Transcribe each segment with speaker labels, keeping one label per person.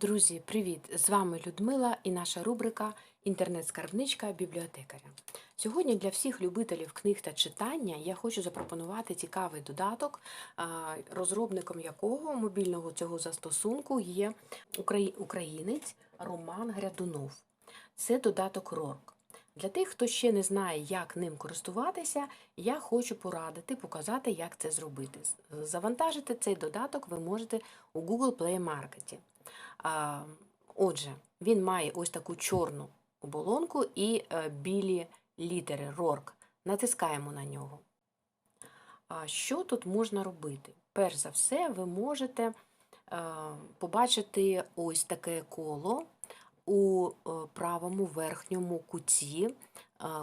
Speaker 1: Друзі, привіт! З вами Людмила і наша рубрика Інтернет-скарбничка бібліотекаря. Сьогодні для всіх любителів книг та читання я хочу запропонувати цікавий додаток, розробником якого мобільного цього застосунку є українець Роман Грядунов. Це додаток RORK. Для тих, хто ще не знає, як ним користуватися, я хочу порадити, показати, як це зробити. Завантажити цей додаток ви можете у Google Play Market. Отже, він має ось таку чорну оболонку і е, білі літери RORK. Натискаємо на нього. А що тут можна робити? Перш за все, ви можете е, побачити ось таке коло у е, правому верхньому куті.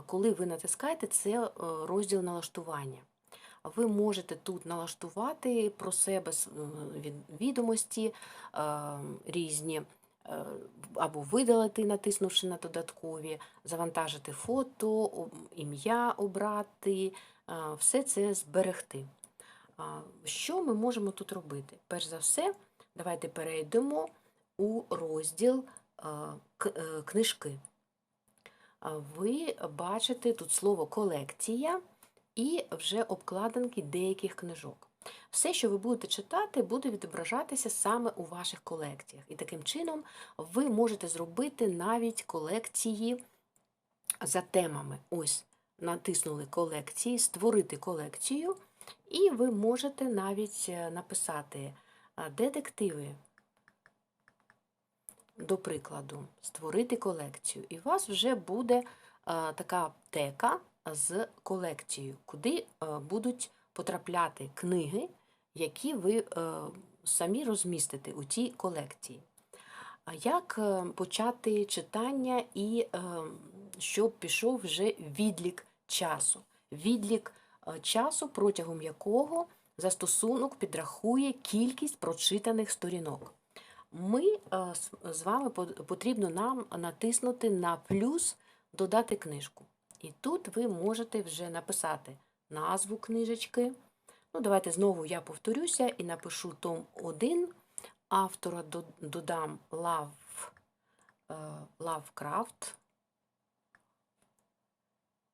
Speaker 1: Коли ви натискаєте, це розділ налаштування. Ви можете тут налаштувати про себе відомості е, різні, е, або видалити, натиснувши на додаткові, завантажити фото, ім'я обрати, е, все це зберегти. Що ми можемо тут робити? Перш за все, давайте перейдемо у розділ книжки. Ви бачите тут слово колекція і вже обкладинки деяких книжок. Все, що ви будете читати, буде відображатися саме у ваших колекціях. І таким чином ви можете зробити навіть колекції за темами. Ось натиснули колекції, створити колекцію, і ви можете навіть е, написати е, детективи. До прикладу, створити колекцію. І у вас вже буде е, така тека з колекцією, куди е, будуть потрапляти книги, які ви е, самі розмістите у тій колекції. Як е, почати читання і щоб пішов вже відлік часу? Відлік часу, протягом якого застосунок підрахує кількість прочитаних сторінок. Ми з вами потрібно нам натиснути на плюс додати книжку. І тут ви можете вже написати назву книжечки. Ну, давайте знову я повторюся і напишу том 1. Автора додам Love, е, Lovecraft.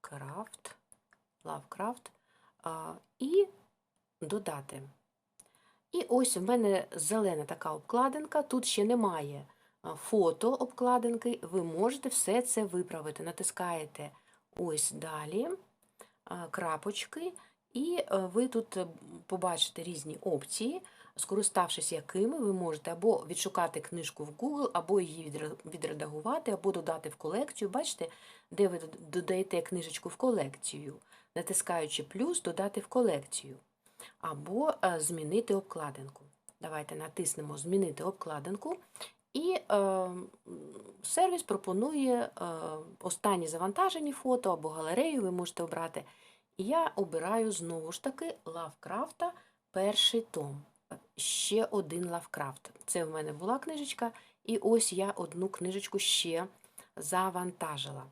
Speaker 1: Крафт, Lovecraft. І додати. І ось в мене зелена така обкладинка. Тут ще немає фото обкладинки. Ви можете все це виправити. Натискаєте ось далі крапочки, і е, ви тут е, побачите різні опції, скориставшись якими ви можете або відшукати книжку в Google, або її відредагувати, або додати в колекцію. Бачите, де ви додаєте книжечку в колекцію, натискаючи плюс додати в колекцію або е, змінити обкладинку. Давайте натиснемо Змінити обкладинку. І е, сервіс пропонує е, останні завантажені фото або галерею, ви можете обрати. І я обираю знову ж таки Лавкрафта перший том. Ще один Лавкрафт. Це в мене була книжечка, і ось я одну книжечку ще завантажила.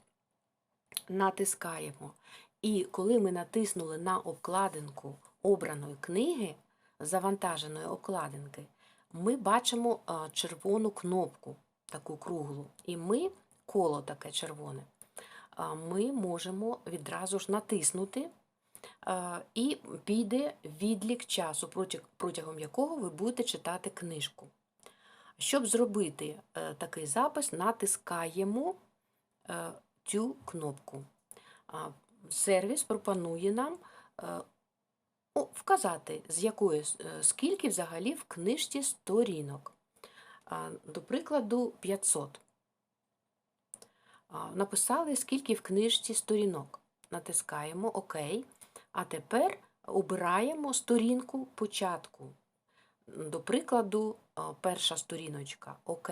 Speaker 1: Натискаємо. І коли ми натиснули на обкладинку обраної книги, завантаженої обкладинки, ми бачимо червону кнопку, таку круглу, і ми, коло таке червоне, ми можемо відразу ж натиснути, і піде відлік часу, протягом якого ви будете читати книжку. Щоб зробити е, такий запис, натискаємо е, цю кнопку. Сервіс пропонує нам е, вказати, з якої е, скільки взагалі в книжці сторінок. До прикладу, 500. Написали, скільки в книжці сторінок. Натискаємо ОК. А тепер обираємо сторінку початку. До прикладу, перша сторіночка ОК.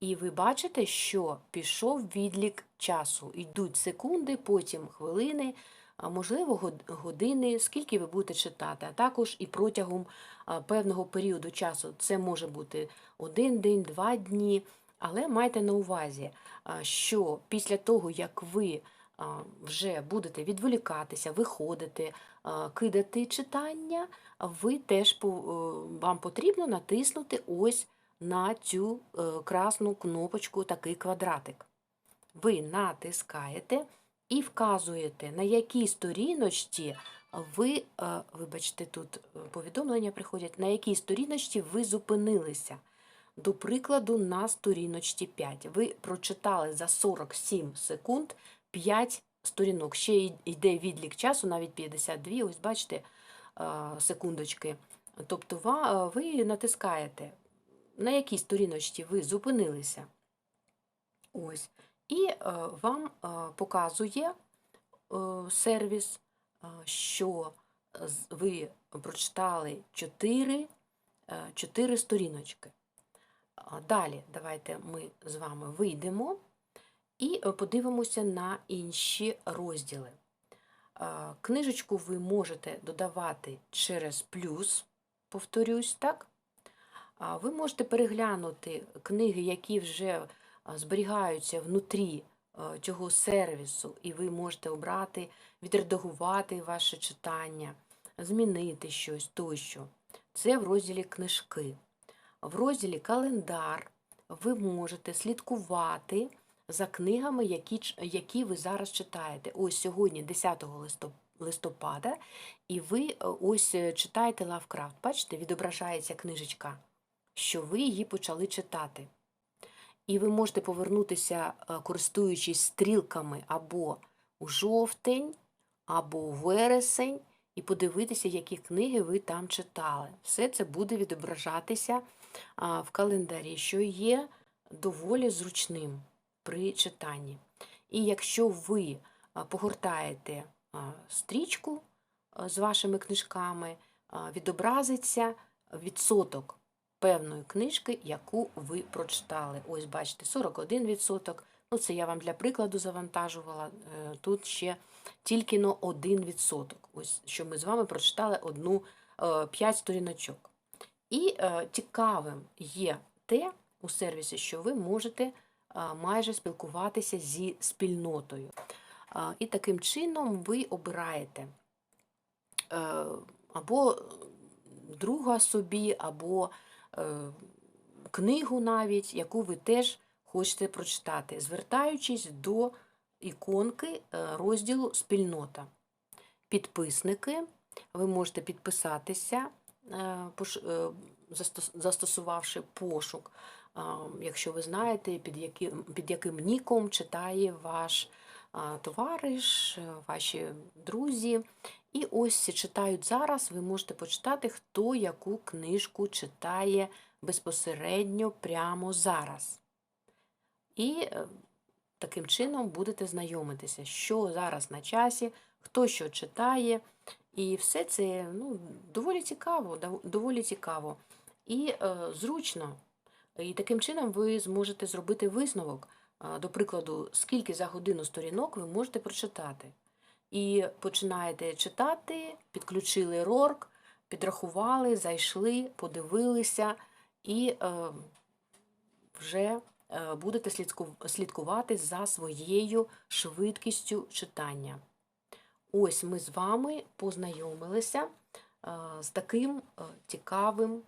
Speaker 1: І ви бачите, що пішов відлік часу. Йдуть секунди, потім хвилини, можливо, години, скільки ви будете читати, а також і протягом певного періоду часу. Це може бути один день, два дні. Але майте на увазі, що після того, як ви вже будете відволікатися, виходити, кидати читання, ви теж е, вам потрібно натиснути ось на цю е, красну кнопочку такий квадратик. Ви натискаєте і вказуєте, на якій сторіночці ви, е, вибачте, тут е, повідомлення приходять, на якій сторіночці ви зупинилися. До прикладу, на сторіночці 5. Ви прочитали за 47 секунд 5 сторінок. Ще йде відлік часу, навіть 52, ось бачите, е, секундочки. Тобто ви натискаєте, на якій сторіночці ви зупинилися. Ось. І е, вам е, показує е, сервіс, що ви прочитали 4, 4 сторіночки. Далі давайте ми з вами вийдемо і подивимося на інші розділи. Книжечку ви можете додавати через плюс, повторюсь, так? Ви можете переглянути книги, які вже зберігаються внутрі е, цього сервісу, і ви можете обрати, відредагувати ваше читання, змінити щось тощо. Це в розділі книжки. В розділі календар ви можете слідкувати за книгами, які, які ви зараз читаєте. Ось сьогодні, 10 листо- листопада, і ви е, ось е, читаєте Лавкрафт. Бачите, відображається книжечка, що ви її почали читати. І ви можете повернутися, е, користуючись стрілками або у жовтень, або у вересень, і подивитися, які книги ви там читали. Все це буде відображатися в календарі, що є доволі зручним при читанні. І якщо ви а, погортаєте стрічку з вашими книжками, відобразиться відсоток певної книжки, яку ви прочитали. Ось бачите, 41%. Ну, це я вам для прикладу завантажувала. Е, Тут ще тільки но 1%. Ось що ми з вами прочитали одну 5 сторіночок. І е, цікавим є те у сервісі, що ви можете е, майже спілкуватися зі спільнотою. Е, і таким чином ви обираєте е, або друга собі, або е, книгу навіть, яку ви теж хочете прочитати, звертаючись до іконки е, розділу Спільнота. Підписники, ви можете підписатися, е, е, застосувавши пошук, якщо ви знаєте, під яким, під яким ніком читає ваш товариш, е, ваші друзі. І ось читають зараз, ви можете почитати, хто яку книжку читає безпосередньо прямо зараз. І е, таким чином будете знайомитися, що зараз на часі, хто що читає. І все це ну, доволі цікаво, доволі цікаво і е, зручно. І таким чином ви зможете зробити висновок, до прикладу, скільки за годину сторінок ви можете прочитати. І починаєте читати, підключили рорк, підрахували, зайшли, подивилися і е, вже е, будете слідкувати за своєю швидкістю читання. Ось ми з вами познайомилися е, з таким е, цікавим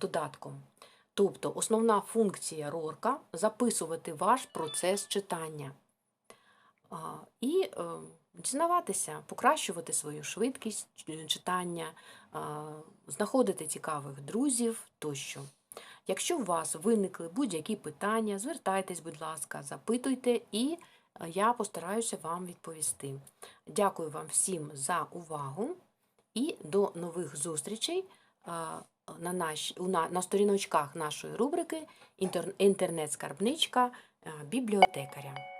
Speaker 1: додатком. Тобто основна функція рорка записувати ваш процес читання. І е, дізнаватися, покращувати свою швидкість читання, знаходити цікавих друзів тощо. Якщо у вас виникли будь-які питання, звертайтесь, будь ласка, запитуйте, і е, я постараюся вам відповісти. Дякую вам всім за увагу і до нових зустрічей на, наш, на, на сторіночках нашої рубрики «Інтер- Інтернет-скарбничка е, бібліотекаря.